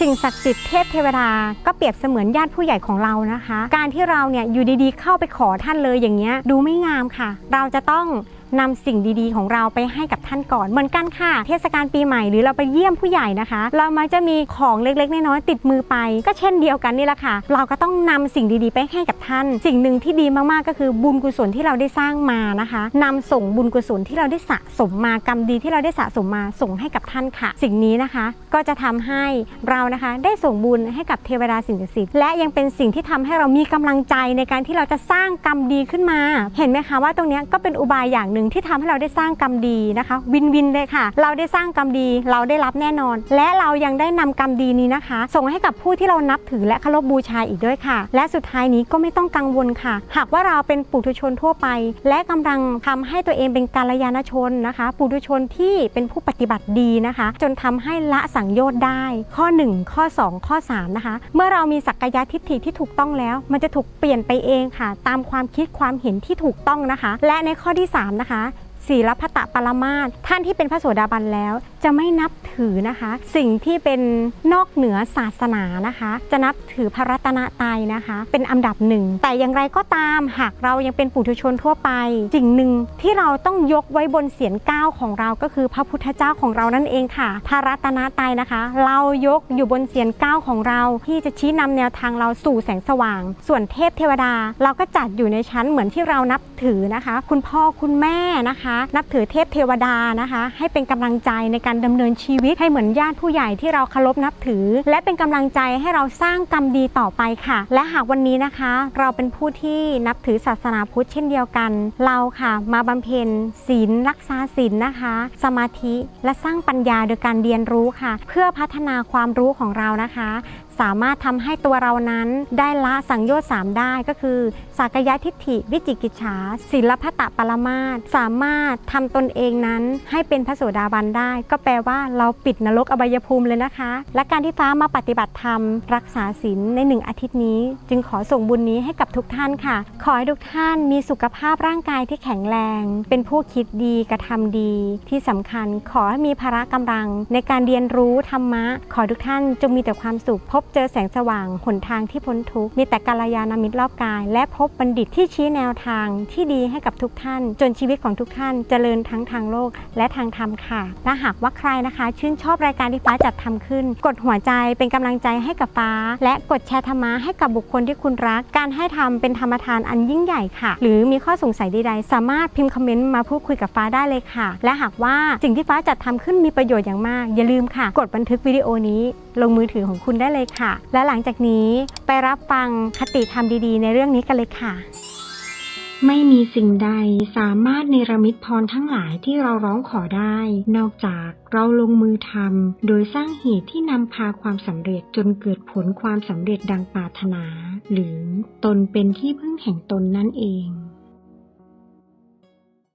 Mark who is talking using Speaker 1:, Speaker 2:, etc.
Speaker 1: สิ่งศักดิ์สิทธิ์เทพเทวดาก็เปรียบเสมือนญาติผู้ใหญ่ของเรานะคะ การที่เราเนี่ยอยู่ดีๆ เข้าไปขอท่านเลยอย่างเงี้ยดูไม่งามค่ะ เราจะต้อง นำสิ่งดีๆ ของเราไปให้กับท่านก่อน เหมือนกันค่ะ เทศกาลปีใหม่หรือเราไปเยี่ยมผู้ใหญ่นะคะ เรามักจะมีของเล็กๆ น้อยๆติดมือไป ก็เช่นเดียวกันนี่แหละค่ะ เราก็ต้องนำสิ่งดีๆ ไปให้กับท่าน สิ่งหนึ่งที่ดีมากๆก็คือบุญกุศลที่เราได้สร้างมานะคะนำส่งบุญกุศลที่เราได้สะสมมากรรมดีที่เราได้สะสมมาส่งให้กับท่านค่ะ สิ่งนี้นะคะ ก็จะทำให้เรานะคะได้ส่งบุญให้กับเทวดาสิ่งศักดิ์สิทธิ์และยังเป็นสิ่งที่ทำให้เรามีกำลังใจในการที่เราจะสร้างกรรมดีขึ้นมา เห็นไหมคะว่าตรงนี้ก็เป็นอุบายอย่างหนึ่งที่ทำให้เราได้สร้างกรรมดีนะคะ วินวินเลยค่ะ เราได้สร้างกรรมดีเราได้รับแน่นอน และเรายังได้นำกรรมดีนี้นะคะ ส่งให้กับผู้ที่เรานับถือและเคารพบูชาอีกด้วยค่ะ และสุดท้ายนี้ก็ไม่ต้องกังวลค่ะ หากว่าเราเป็นปุถุชนทั่วไป และกำลังทำให้ตัวเองเป็นกาลยานชนนะคะ ปุถุชนที่เป็นผู้ปฏิบัติดีนะคะ จนทำให้ละสังโยชน์ได้ ข้อ 1 ข้อ 2 ข้อ 3 นะคะ เมื่อเรามีสักกายทิฏฐิที่ถูกต้องแล้ว มันจะถูกเปลี่ยนไปเองค่ะ ตามความคิดความเห็นที่ถูกต้องนะคะ และในข้อที่3นะคะ哈。 ศีลพัตตปรมาสท่านที่เป็นพระโสดาบันแล้ว จะไม่นับถือนะคะ สิ่งที่เป็นนอกเหนือศาสนานะคะ จะนับถือพระรัตนตรัยนะคะ เป็นอันดับหนึ่ง แต่อย่างไรก็ตามหากเรายังเป็นปุถุชนทั่วไป สิ่งหนึ่งที่เราต้องยกไว้บนเสียนก้าวของเราก็คือพระพุทธเจ้าของเรานั่นเองค่ะ พระรัตนตรัยนะคะ เรายกอยู่บนเสียนก้าวของเราที่จะชี้นำแนวทางเราสู่แสงสว่าง ส่วนเทพเทวดา เราก็จัดอยู่ในชั้นเหมือนที่เรานับถือนะคะ คุณพ่อคุณแม่นะคะนับถือเทพเทวดานะคะ ให้เป็นกำลังใจในการดำเนินชีวิตให้เหมือนญาติผู้ใหญ่ที่เราเคารพนับถือ และเป็นกำลังใจให้เราสร้างกรรมดีต่อไปค่ะ และหากวันนี้นะคะ เราเป็นผู้ที่นับถือศาสนาพุทธเช่นเดียวกัน เราค่ะ มาบำเพ็ญศีลรักษาศีลนะคะ สมาธิและสร้างปัญญาโดยการเรียนรู้ค่ะ เพื่อพัฒนาความรู้ของเรานะคะ สามารถทำให้ตัวเรานั้นได้ละสังโยชน์3ได้ก็คือ สักยะทิฏฐิ วิจิกิจฉาศิลพัตตปรมาสสามารถทำตนเองนั้นให้เป็นพระโสดาบันได้ ก็แปลว่าเราปิดนรกอบายภูมิเลยนะคะ และการที่ฟ้ามาปฏิบัติธรรม รักษาศีลในหนึ่งอาทิตย์นี้ จึงขอส่งบุญนี้ให้กับทุกท่านค่ะ ขอให้ทุกท่านมีสุขภาพร่างกายที่แข็งแรง เป็นผู้คิดดีกระทำดี ที่สำคัญขอให้มีพละกำลัง ในการเรียนรู้ธรรมะ ขอทุกท่านจงมีแต่ความสุขพบเจอแสงสว่างหนทางที่พ้นทุกข์มีแต่กัลยาณมิตรรอบกาย และพบบัณฑิตที่ชี้แนวทางที่ดีให้กับทุกท่าน จนชีวิตของทุกท่านเจริญทั้งทางโลกและทางธรรมค่ะและหากว่าใครนะคะ ชื่นชอบรายการที่ฟ้าจัดทำขึ้น กดหัวใจเป็นกำลังใจให้กับฟ้า และกดแชร์ธรรมะให้กับบุคคลที่คุณรัก การให้ทำเป็นธรรมทานอันยิ่งใหญ่ค่ะ หรือมีข้อสงสัยใดๆสามารถพิมพ์คอมเมนต์มาพูดคุยกับฟ้าได้เลยค่ะ และหากว่าสิ่งที่ฟ้าจัดทำขึ้นมีประโยชน์อย่างมาก อย่าลืมค่ะ กดบันทึกวิดีโอนี้ ลงมือถือของคุณได้เลยค่ะ และหลังจากนี้ไปรับฟังคติธรรมดีๆ ในเรื่องนี้กันเลยค่ะ ไม่มีสิ่งใดสามารถเนรมิตพรทั้งหลายที่เราร้องขอได้ นอกจากเราลงมือทำโดยสร้างเหตุที่นำพาความสำเร็จจนเกิดผลความสำเร็จดังปรารถนา หรือตนเป็นที่พึ่งแห่งตนนั่นเอง